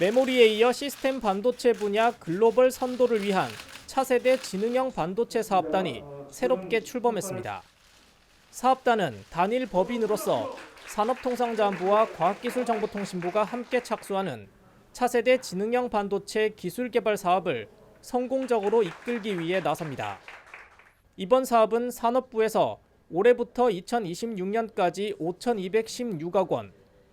메모리에 이어 시스템 반도체 분야 글로벌 선도를 위한 차세대 지능형 반도체 사업단이 새롭게 출범했습니다. 사업단은 단일 법인으로서 산업통상자원부와 과학기술정보통신부가 함께 착수하는 차세대 지능형 반도체 기술 개발 사업을 성공적으로 이끌기 위해 나섭니다. 이번 사업은 산업부에서 올해부터 2026년까지 5,216억 원,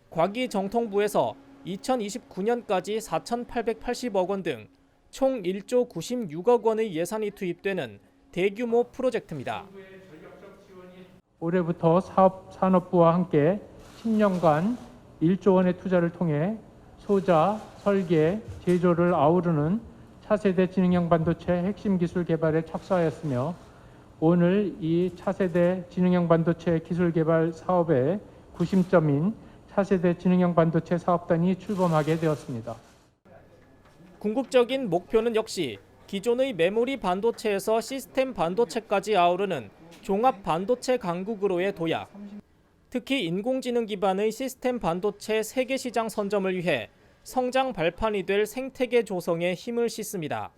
과기정통부에서 2029년까지 4,880억 원 등 총 1조 96억 원의 예산이 투입되는 대규모 프로젝트입니다. 올해부터 사업 산업부와 함께 10년간 1조 원의 투자를 통해 소자, 설계, 제조를 아우르는 차세대 지능형 반도체 핵심 기술 개발에 착수하였으며 오늘 이 차세대 지능형 반도체 기술 개발 사업의 구심점인 차세대 지능형 반도체 사업단이 출범하게 되었습니다. 궁극적인 목표는 역시 기존의 메모리 반도체에서 시스템 반도체까지 아우르는 종합 반도체 강국으로의 도약. 특히 인공지능 기반의 시스템 반도체 세계 시장 선점을 위해 성장 발판이 될 생태계 조성에 힘을 싣습니다.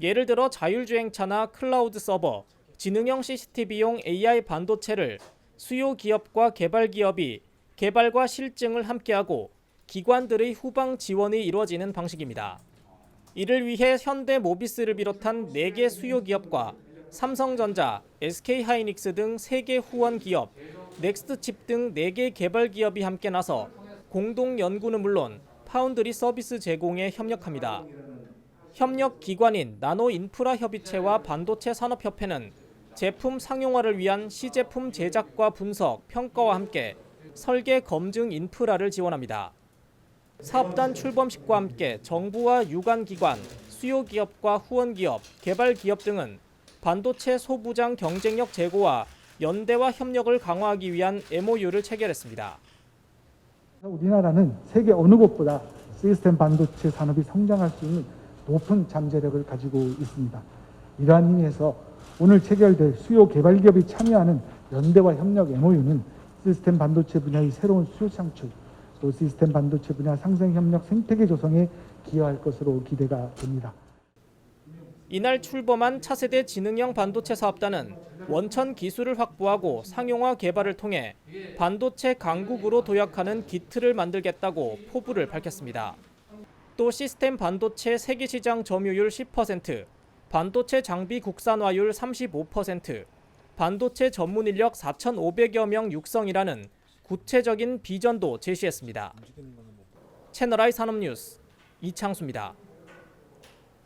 예를 들어 자율주행차나 클라우드 서버, 지능형 CCTV용 AI 반도체를 수요 기업과 개발 기업이 개발과 실증을 함께하고 기관들의 후방 지원이 이루어지는 방식입니다. 이를 위해 현대 모비스를 비롯한 4개 수요 기업과 삼성전자, SK하이닉스 등 3개 후원 기업, 넥스트칩 등 4개 개발 기업이 함께 나서 공동 연구는 물론 파운드리 서비스 제공에 협력합니다. 협력 기관인 나노 인프라 협의체와 반도체 산업협회는 제품 상용화를 위한 시제품 제작과 분석, 평가와 함께 설계 검증 인프라를 지원합니다. 사업단 출범식과 함께 정부와 유관기관, 수요기업과 후원기업, 개발기업 등은 반도체 소부장 경쟁력 제고와 연대와 협력을 강화하기 위한 MOU를 체결했습니다. 우리나라는 세계 어느 곳보다 시스템 반도체 산업이 성장할 수 있는 높은 잠재력을 가지고 있습니다. 이러한 의미에서 오늘 체결될 수요 개발 기업이 참여하는 연대와 협력 MOU는 시스템 반도체 분야의 새로운 수요 창출, 또 시스템 반도체 분야 상생 협력 생태계 조성에 기여할 것으로 기대가 됩니다. 이날 출범한 차세대 지능형 반도체 사업단은 원천 기술을 확보하고 상용화 개발을 통해 반도체 강국으로 도약하는 기틀을 만들겠다고 포부를 밝혔습니다. 또 시스템 반도체 세계 시장 점유율 10%, 반도체 장비 국산화율 35%, 반도체 전문 인력 4,500여 명 육성이라는 구체적인 비전도 제시했습니다. 채널I 산업뉴스 이창수입니다.